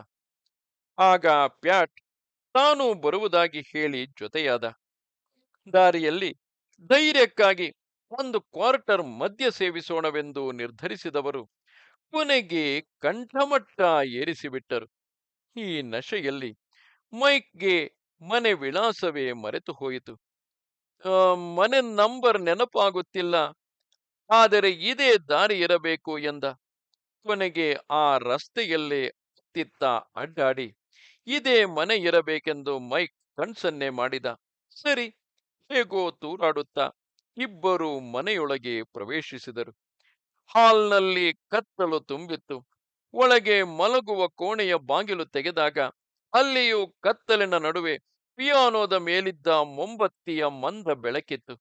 ಆಗ ಪ್ಯಾಟ್ ತಾನು ಬರುವುದಾಗಿ ಹೇಳಿ ಜೊತೆಯಾದ ದಾರಿಯಲ್ಲಿ ಧೈರ್ಯಕ್ಕಾಗಿ ಒಂದು ಕ್ವಾರ್ಟರ್ ಮದ್ಯ ಸೇವಿಸೋಣವೆಂದು ನಿರ್ಧರಿಸಿದವರು ಕೊನೆಗೆ ಕಂಠಮಟ್ಟ ಏರಿಸಿಬಿಟ್ಟರು. ಈ ನಶೆಯಲ್ಲಿ ಮೈಕ್ಗೆ ಮನೆ ವಿಳಾಸವೇ ಮರೆತು ಹೋಯಿತು. ಮನೆ ನಂಬರ್ ನೆನಪಾಗುತ್ತಿಲ್ಲ. ಆದರೆ ಇದೇ ದಾರಿ ಇರಬೇಕು ಎಂದ. ಕೊನೆಗೆ ಆ ರಸ್ತೆಯಲ್ಲೇ ತಿತ್ತ ಅಡ್ಡಾಡಿ ಇದೇ ಮನೆ ಇರಬೇಕೆಂದು ಮೈಕ್ ಕಣ್ಸನ್ನೆ ಮಾಡಿದ. ಸರಿ, ಹೇಗೋ ತೂರಾಡುತ್ತಾ ಇಬ್ಬರು ಮನೆಯೊಳಗೆ ಪ್ರವೇಶಿಸಿದರು. ಹಾಲ್ನಲ್ಲಿ ಕತ್ತಲು ತುಂಬಿತ್ತು. ಒಳಗೆ ಮಲಗುವ ಕೋಣೆಯ ಬಾಗಿಲು ತೆಗೆದಾಗ ಅಲ್ಲಿಯೂ ಕತ್ತಲಿನ ನಡುವೆ ಪಿಯಾನೋದ ಮೇಲಿದ್ದ ಮೊಂಬತ್ತಿಯ ಮಂದ ಬೆಳಕಿತ್ತು.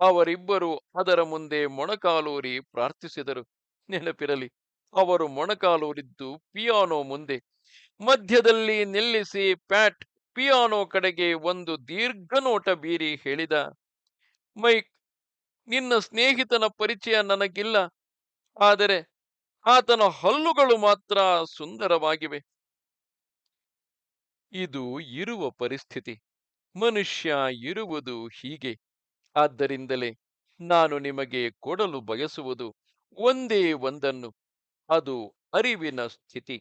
ಅವರಿಬ್ಬರು ಅದರ ಮುಂದೆ ಮೊಣಕಾಲೂರಿ ಪ್ರಾರ್ಥಿಸಿದರು. ನೆನಪಿರಲಿ, ಅವರು ಮೊಣಕಾಲೂರಿದ್ದು ಪಿಯಾನೋ ಮುಂದೆ. ಮಧ್ಯದಲ್ಲಿ ನಿಲ್ಲಿಸಿ ಪ್ಯಾಟ್ ಪಿಯಾನೋ ಕಡೆಗೆ ಒಂದು ದೀರ್ಘ ನೋಟ ಬೀರಿ ಹೇಳಿದ, ಮೈಕ್, ನಿನ್ನ ಸ್ನೇಹಿತನ ಪರಿಚಯ ನನಗಿಲ್ಲ, ಆದರೆ ಆತನ ಹಲ್ಲುಗಳು ಮಾತ್ರ ಸುಂದರವಾಗಿವೆ. ಇದು ಇರುವ ಪರಿಸ್ಥಿತಿ. ಮನುಷ್ಯ ಇರುವುದು ಹೀಗೆ. ಆದ್ದರಿಂದಲೇ ನಾನು ನಿಮಗೆ ಕೊಡಲು ಬಯಸುವುದು ಒಂದೇ ಒಂದನ್ನು, ಅದು ಅರಿವಿನ ಸ್ಥಿತಿ.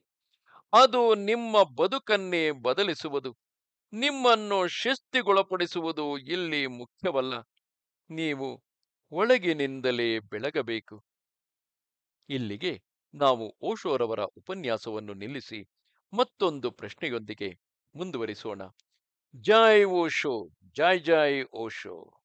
ಅದು ನಿಮ್ಮ ಬದುಕನ್ನೇ ಬದಲಿಸುವುದು. ನಿಮ್ಮನ್ನು ಶಿಸ್ತಿಗೊಳಪಡಿಸುವುದು ಇಲ್ಲಿ ಮುಖ್ಯವಲ್ಲ. ನೀವು ಒಳಗಿನಿಂದಲೇ ಬೆಳಗಬೇಕು. ಇಲ್ಲಿಗೆ ನಾವು ಓಶೋರವರ ಉಪನ್ಯಾಸವನ್ನು ನಿಲ್ಲಿಸಿ ಮತ್ತೊಂದು ಪ್ರಶ್ನೆಯೊಂದಿಗೆ ಮುಂದುವರಿಸೋಣ. ಜೈ ಓಶೋ, ಜೈ ಜೈ ಓಶೋ.